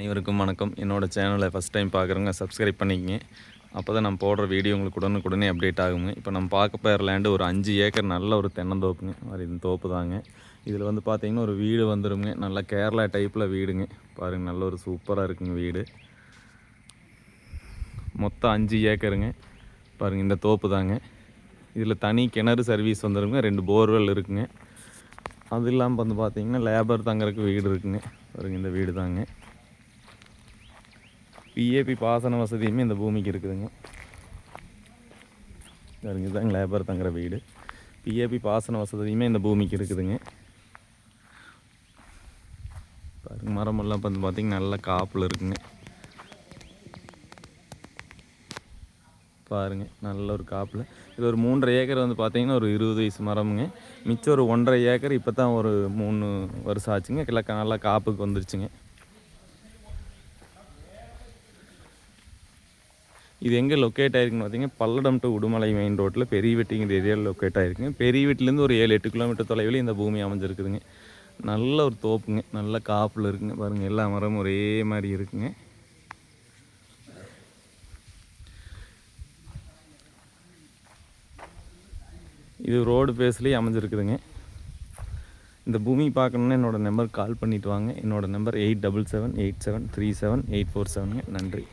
அனைவருக்கும் வணக்கம். என்னோடய சேனலை ஃபஸ்ட் டைம் பார்க்குறவங்க சப்ஸ்கிரைப் பண்ணிக்கங்க. அப்போ தான் நம்ம போடுற வீடியோ உங்களுக்கு உடனுக்குடனே அப்டேட் ஆகுங்க. இப்போ நம்ம பார்க்க போகிற லேண்டு ஒரு அஞ்சு ஏக்கர் நல்ல ஒரு தென்னந்தோப்புங்க. மாதிரி இந்த தோப்பு தாங்க. இதில் வந்து பார்த்திங்கன்னா ஒரு வீடு வந்துடுங்க நல்லா கேரளா டைப்பில் வீடுங்க. பாருங்கள் நல்ல ஒரு சூப்பராக இருக்குங்க வீடு. மொத்தம் அஞ்சு ஏக்கருங்க. பாருங்கள் இந்த தோப்பு தாங்க. இதில் தனி கிணறு சர்வீஸ் வந்துருங்க. ரெண்டு போர்வெல் இருக்குங்க. அது இல்லாமல் வந்து பார்த்திங்கன்னா லேபர் தங்குறதுக்கு வீடு இருக்குங்க. பாருங்கள் இந்த வீடு தாங்க. பிஏபி பாசன வசதியுமே இந்த பூமிக்கு இருக்குதுங்க. பாருங்க இதுதாங்க லேபர் தங்குற வீடு. பிஏபி பாசன வசதியுமே இந்த பூமிக்கு இருக்குதுங்க. பாருங்க மரமெல்லாம் வந்து பார்த்திங்கன்னா நல்ல காப்பில் இருக்குங்க. பாருங்க நல்ல ஒரு காப்பில். இது ஒரு மூன்றரை ஏக்கர் வந்து பார்த்தீங்கன்னா ஒரு இருபது வயசு மரமுங்க. மிச்சம் ஒரு ஒன்றரை ஏக்கர் இப்போ தான் ஒரு மூணு வருஷம் ஆச்சுங்க. எல்லாம் நல்லா காப்புக்கு வந்துருச்சுங்க. இது எங்கே லொக்கேட் ஆயிருக்குன்னு பார்த்தீங்கன்னா பல்லடம் டு உடுமலை மெயின் ரோட்டில் பெரிய வெட்டிங்கிற ஏரியாவில் லொக்கேட் ஆயிருக்குங்க பெரிய வீட்டிலேருந்து ஒரு ஏழு எட்டு கிலோமீட்டர் தொலைவில் இந்த பூமி அமைஞ்சிருக்குதுங்க. நல்ல ஒரு தோப்புங்க. நல்ல காப்பில் இருக்குங்க. பாருங்கள் எல்லா மரமும் ஒரே மாதிரி இருக்குங்க. இது ரோடு பேஸ்லேயே அமைஞ்சிருக்குதுங்க. இந்த பூமி பார்க்கணுன்னா என்னோடய நம்பர் கால் பண்ணிவிட்டு வாங்க. என்னோடய number eight double seven eight seven three seven eight four செவனுங்க நன்றி.